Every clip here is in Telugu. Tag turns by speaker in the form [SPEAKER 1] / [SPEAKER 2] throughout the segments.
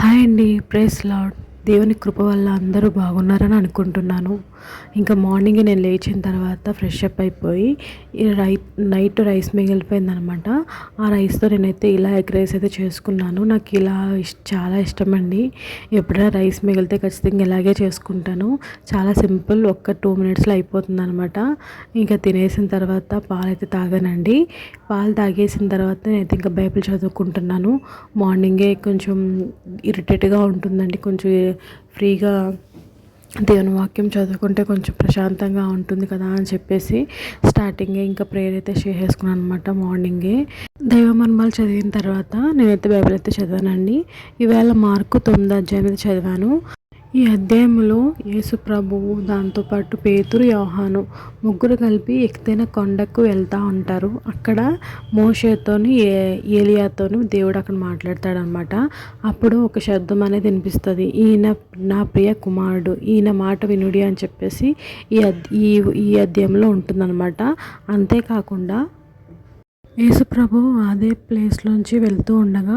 [SPEAKER 1] హాయ్ అండి ప్రేస్ లాడ్ దేవుని కృప వల్ల అందరూ బాగున్నారని అనుకుంటున్నాను. ఇంకా మార్నింగ్ నేను లేచిన తర్వాత ఫ్రెష్ అప్ అయిపోయి రై నైట్ రైస్ మిగిలిపోయిందనమాట. ఆ రైస్తో నేనైతే ఇలా ఎగ్ రైస్ అయితే చేసుకున్నాను. నాకు ఇలా ఇష్ చాలా ఇష్టం అండి ఎప్పుడైనా రైస్ మిగిలితే ఖచ్చితంగా ఇలాగే చేసుకుంటాను. చాలా సింపుల్ ఒక్క టూ మినిట్స్లో అయిపోతుంది అనమాట ఇంకా తినేసిన తర్వాత పాలు అయితే తాగానండి. పాలు తాగేసిన తర్వాత నేనైతే ఇంకా బైబిల్ చదువుకుంటున్నాను. మార్నింగే కొంచెం ఇరిటేట్గా ఉంటుందండి. కొంచెం ఫ్రీగా దేవుని వాక్యం చదువుకుంటే కొంచెం ప్రశాంతంగా ఉంటుంది కదా అని చెప్పేసి స్టార్టింగే ఇంకా ప్రేయర్ అయితే షేర్ చేసుకున్నాను అనమాట మార్నింగే. దైవ మర్మాలు చదివిన తర్వాత నేనైతే బైబిల్ అయితే చదివానండి. ఈవేళ మార్కు తొమ్మిది అధ్యాయం అయితే చదివాను. ఈ అధ్యాయంలో యేసు ప్రభువు దాంతోపాటు పేతురు యోహాను ముగ్గురు కలిపి ఎక్కితేన కొండకు వెళ్తూ ఉంటారు. అక్కడ మోషేతోని ఏ ఏలియాతోని దేవుడు అక్కడ మాట్లాడతాడనమాట. అప్పుడు ఒక శబ్దం అనేది వినిపిస్తుంది. ఈయన నా ప్రియ కుమారుడు ఈయన మాట వినుడి అని చెప్పేసి ఈ ఈ ఈ అధ్యాయంలో ఉంటుందన్నమాట. అంతేకాకుండా యేసుప్రభు అదే ప్లేస్లోంచి వెళ్తూ ఉండగా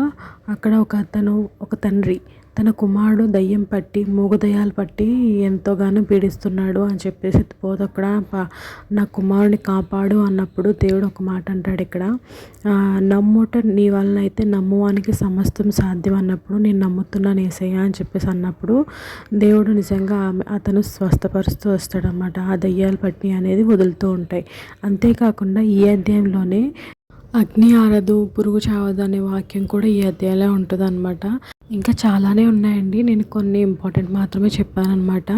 [SPEAKER 1] అక్కడ ఒక అతను ఒక తండ్రి తన కుమారుడు దయ్యం పట్టి మూగదయ్యాలు పట్టి ఎంతోగానో పీడిస్తున్నాడు అని చెప్పేసి పోతక్కడ నా కుమారుడిని కాపాడు అన్నప్పుడు దేవుడు ఒక మాట అంటాడు ఇక్కడ. నమ్ముట నీ వలన అయితే నమ్మువానికి సమస్తం సాధ్యం అన్నప్పుడు నేను నమ్ముతున్నాను ఏసయ్య అని చెప్పేసి అన్నప్పుడు దేవుడు నిజంగా అతను స్వస్థపరుస్తూ వస్తాడనమాట ఆ దయ్యాలు పట్టి అనేది వదులుతూ ఉంటాయి. అంతేకాకుండా ఈ అధ్యాయంలోనే అగ్ని ఆరదు పురుగు చావదు అనే వాక్యం కూడా ఈ అధ్యాయంలో ఉంటుంది అనమాట ఇంకా చాలానే ఉన్నాయండి. నేను కొన్ని ఇంపార్టెంట్ మాత్రమే చెప్పాను అనమాట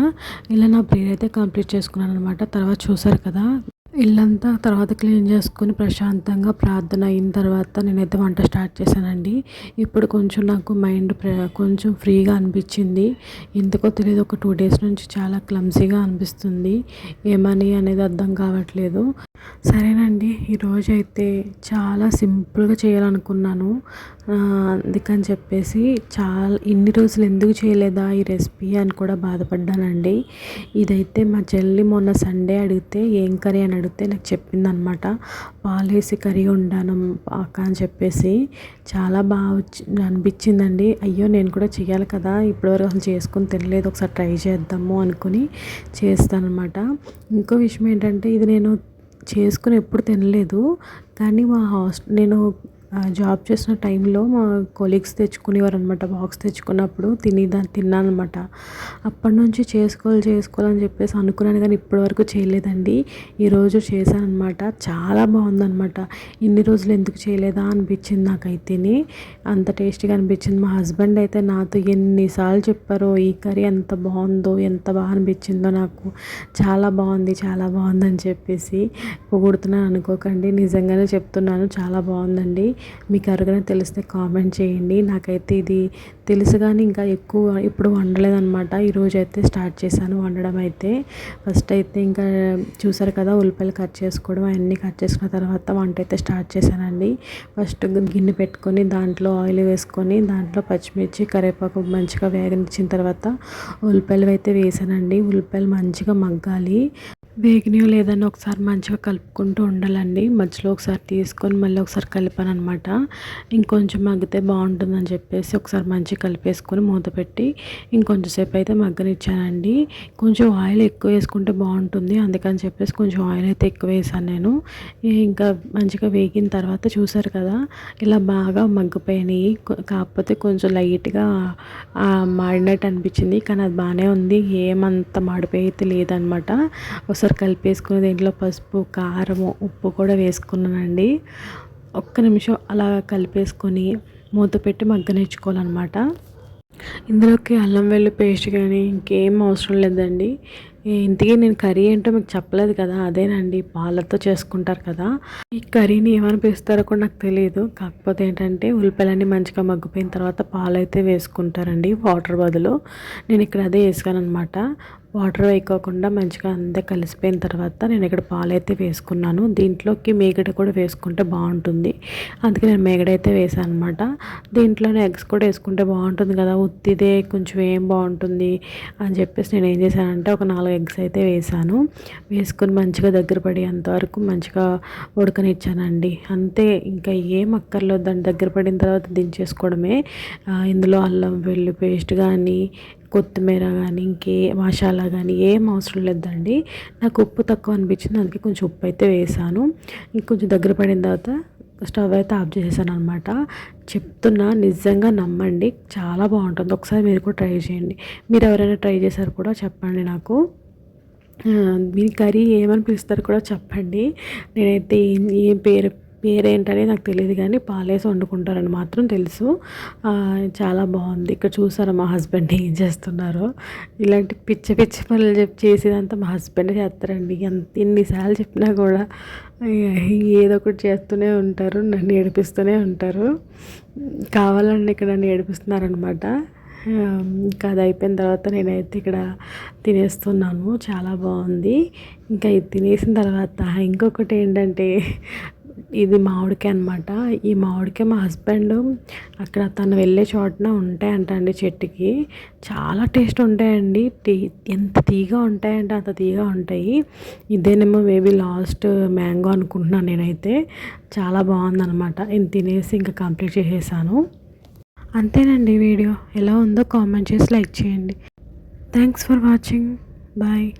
[SPEAKER 1] ఇలా నా ప్రేయర్ అయితే కంప్లీట్ చేసుకున్నాను అనమాట తర్వాత చూసారు కదా ఇల్లంతా తర్వాత క్లీన్ చేసుకుని ప్రశాంతంగా ప్రార్థన అయిన తర్వాత నేనైతే వంట స్టార్ట్ చేశానండి. ఇప్పుడు కొంచెం నాకు మైండ్ కొంచెం ఫ్రీగా అనిపించింది. ఎందుకో తెలియదు ఒక టూ డేస్ నుంచి చాలా క్లమ్సీగా అనిపిస్తుంది. ఏమని అనేది అర్థం కావట్లేదు. సరేనండి ఈరోజు అయితే చాలా సింపుల్గా చేయాలనుకున్నాను. అందుకని చెప్పేసి చాలా ఇన్ని రోజులు ఎందుకు చేయలేదా ఈ రెసిపీ అని కూడా బాధపడ్డానండి. ఇదైతే మా చెల్లి మొన్న సండే అడిగితే ఏం కర్రీ? అని అడిగితే నాకు చెప్పిందనమాట. పాలేసి కర్రీ ఉండాను అక్క అని చెప్పేసి. చాలా బాగా అనిపించిందండి. అయ్యో నేను కూడా చేయాలి కదా ఇప్పటివరకు అసలు చేసుకుని తినలేదు ఒకసారి ట్రై చేద్దాము అనుకుని చేస్తానమాట ఇంకో విషయం ఏంటంటే ఇది నేను చేసుకుని ఎప్పుడు తినలేదు. కానీ మా హాస్ట నేను జాబ్ చేసిన టైంలో మా కొలీగ్స్ తెచ్చుకునేవారు అనమాట బాక్స్ తెచ్చుకున్నప్పుడు తిని దాన్ని తిన్నాను అనమాట అప్పటి నుంచి చేసుకోవాలి చేసుకోవాలని చెప్పేసి అనుకున్నాను కానీ ఇప్పటివరకు చేయలేదండి. ఈరోజు చేశాను అనమాట చాలా బాగుందనమాట ఇన్ని రోజులు ఎందుకు చేయలేదా అనిపించింది నాకైతేనే. అంత టేస్టీగా అనిపించింది. మా హస్బెండ్ అయితే నాతో ఎన్నిసార్లు చెప్పారో ఈ కర్రీ ఎంత బాగుందో ఎంత బాగా అనిపించిందో నాకు చాలా బాగుంది చాలా బాగుందని చెప్పేసి పొగుడుతున్నాను అనుకోకండి. నిజంగానే చెప్తున్నాను చాలా బాగుందండి. మీకు ఎవరికైనా తెలిస్తే కామెంట్ చేయండి. నాకైతే ఇది తెలుసు కానీ ఇంకా ఎక్కువ ఇప్పుడు వండలేదనమాట ఈరోజు అయితే స్టార్ట్ చేశాను వండడం అయితే. ఫస్ట్ అయితే ఇంకా చూసారు కదా ఉల్లిపాయలు కట్ చేసుకోవడం అవన్నీ కట్ చేసుకున్న తర్వాత వంట అయితే స్టార్ట్ చేశానండి. ఫస్ట్ గిన్నె పెట్టుకొని దాంట్లో ఆయిల్ వేసుకొని దాంట్లో పచ్చిమిర్చి కరివేపాకు మంచిగా వేగనిచ్చిన తర్వాత ఉల్లిపాయలు అయితే వేసానండి ఉల్లిపాయలు మంచిగా మగ్గాలి. వేగినయో లేదని ఒకసారి మంచిగా కలుపుకుంటూ ఉండాలండి. మధ్యలో ఒకసారి తీసుకొని మళ్ళీ ఒకసారి కలిపాను అనమాట ఇంకొంచెం మగ్గితే బాగుంటుందని చెప్పేసి ఒకసారి మంచిగా కలిపేసుకొని మూత పెట్టి ఇంకొంచెంసేపు అయితే మగ్గనిచ్చానండి. కొంచెం ఆయిల్ ఎక్కువ వేసుకుంటే బాగుంటుంది. అందుకని చెప్పేసి కొంచెం ఆయిల్ అయితే ఎక్కువ వేసాను నేను. ఇంకా మంచిగా వేగిన తర్వాత చూసారు కదా ఇలా బాగా మగ్గిపోయినాయి. కాకపోతే కొంచెం లైట్గా మాడినట్టు అనిపించింది. కానీ అది బాగానే ఉంది. ఏమంత మాడిపోయి అయితే లేదనమాట ఒకసారి కలిపేసుకుని దీంట్లో పసుపు కారము ఉప్పు కూడా వేసుకున్నానండి. ఒక్క నిమిషం అలా కలిపేసుకొని మూత పెట్టి మగ్గనిచ్చుకోవాలన్నమాట. ఇందులోకి అల్లం వెల్లు పేస్ట్ కానీ ఇంకేం అవసరం లేదండి. ఇంతకీ నేను కర్రీ ఏంటో మీకు చెప్పలేదు కదా అదేనండి. పాలతో చేసుకుంటారు కదా. ఈ కర్రీని ఏమనిపిస్తారో కూడా నాకు తెలియదు కాకపోతే ఏంటంటే ఉల్లిపాయలన్నీ మంచిగా మగ్గిపోయిన తర్వాత పాలు అయితే వేసుకుంటారండి వాటర్ బదులు. నేను ఇక్కడ అదే వేసాను అనమాట వాటర్ వేయకోకుండా మంచిగా అంతా కలిసిపోయిన తర్వాత నేను ఇక్కడ పాలైతే వేసుకున్నాను. దీంట్లోకి మేగడ కూడా వేసుకుంటే బాగుంటుంది. అందుకే నేను మేగడ అయితే వేసాను అనమాట దీంట్లోనే ఎగ్స్ కూడా వేసుకుంటే బాగుంటుంది కదా ఉత్తిదే కొంచెం ఏం బాగుంటుంది అని చెప్పేసి నేను ఏం చేశానంటే ఒక నాలుగు ఎగ్స్ అయితే వేసాను వేసుకుని మంచిగా దగ్గర పడేంత అంతవరకు మంచిగా ఉడకనిచ్చానండి. అంతే ఇంకా ఏం అక్కర్లేదు. దాని దగ్గర పడిన తర్వాత దించేసుకోవడమే. ఇందులో అల్లం వెల్లు పేస్ట్ కానీ కొత్తిమీర కానీ ఇంకే మసాలా కానీ ఏం అవసరం లేదండి. నాకు ఉప్పు తక్కువ అనిపించింది అందుకే కొంచెం ఉప్పు అయితే వేసాను. ఇంకొంచెం దగ్గర పడిన తర్వాత స్టవ్ అయితే ఆఫ్ చేసేసాను అనమాట చెప్తున్నా నిజంగా నమ్మండి. చాలా బాగుంటుంది. ఒకసారి మీరు కూడా ట్రై చేయండి. మీరు ఎవరైనా ట్రై చేశారు కూడా చెప్పండి నాకు. మీ కర్రీ ఏమని పిలుస్తారు కూడా చెప్పండి. నేనైతే ఏం ఏం పేరు పేరేంటనే నాకు తెలియదు కానీ పాలేసి వండుకుంటారని మాత్రం తెలుసు. చాలా బాగుంది. ఇక్కడ చూసారా మా హస్బెండ్ ఏం చేస్తున్నారో? ఇలాంటి పిచ్చి పిచ్చి పనులు చెప్పి చేసేదంతా మా హస్బెండ్ చేస్తారండి. ఎంత ఎన్నిసార్లు చెప్పినా కూడా ఏదో ఒకటి చేస్తూనే ఉంటారు నన్ను ఏడిపిస్తూనే ఉంటారు. కావాలని ఇక్కడ నన్ను ఏడిపిస్తున్నారనమాట ఇంకా అది అయిపోయిన తర్వాత నేనైతే ఇక్కడ తినేస్తున్నాను. చాలా బాగుంది. ఇంకా ఇది తినేసిన తర్వాత ఇంకొకటి ఏంటంటే ఇది మామిడికాయ అనమాట ఈ మామిడికాయ మా హస్బెండ్ అక్కడ తను వెళ్ళే చోటన ఉంటాయంట అండి చెట్టుకి. చాలా టేస్ట్ ఉంటాయండి. టీ ఎంత తీగా ఉంటాయంటే అంత తీగా ఉంటాయి. ఇదేనేమో మేబీ లాస్ట్ మ్యాంగో అనుకుంటున్నాను నేనైతే. చాలా బాగుందనమాట నేను తినేసి ఇంకా కంప్లీట్ చేసేసాను. అంతేనండి వీడియో. ఎలా ఉందో కామెంట్ చేసి లైక్ చేయండి. Thanks for watching. బాయ్.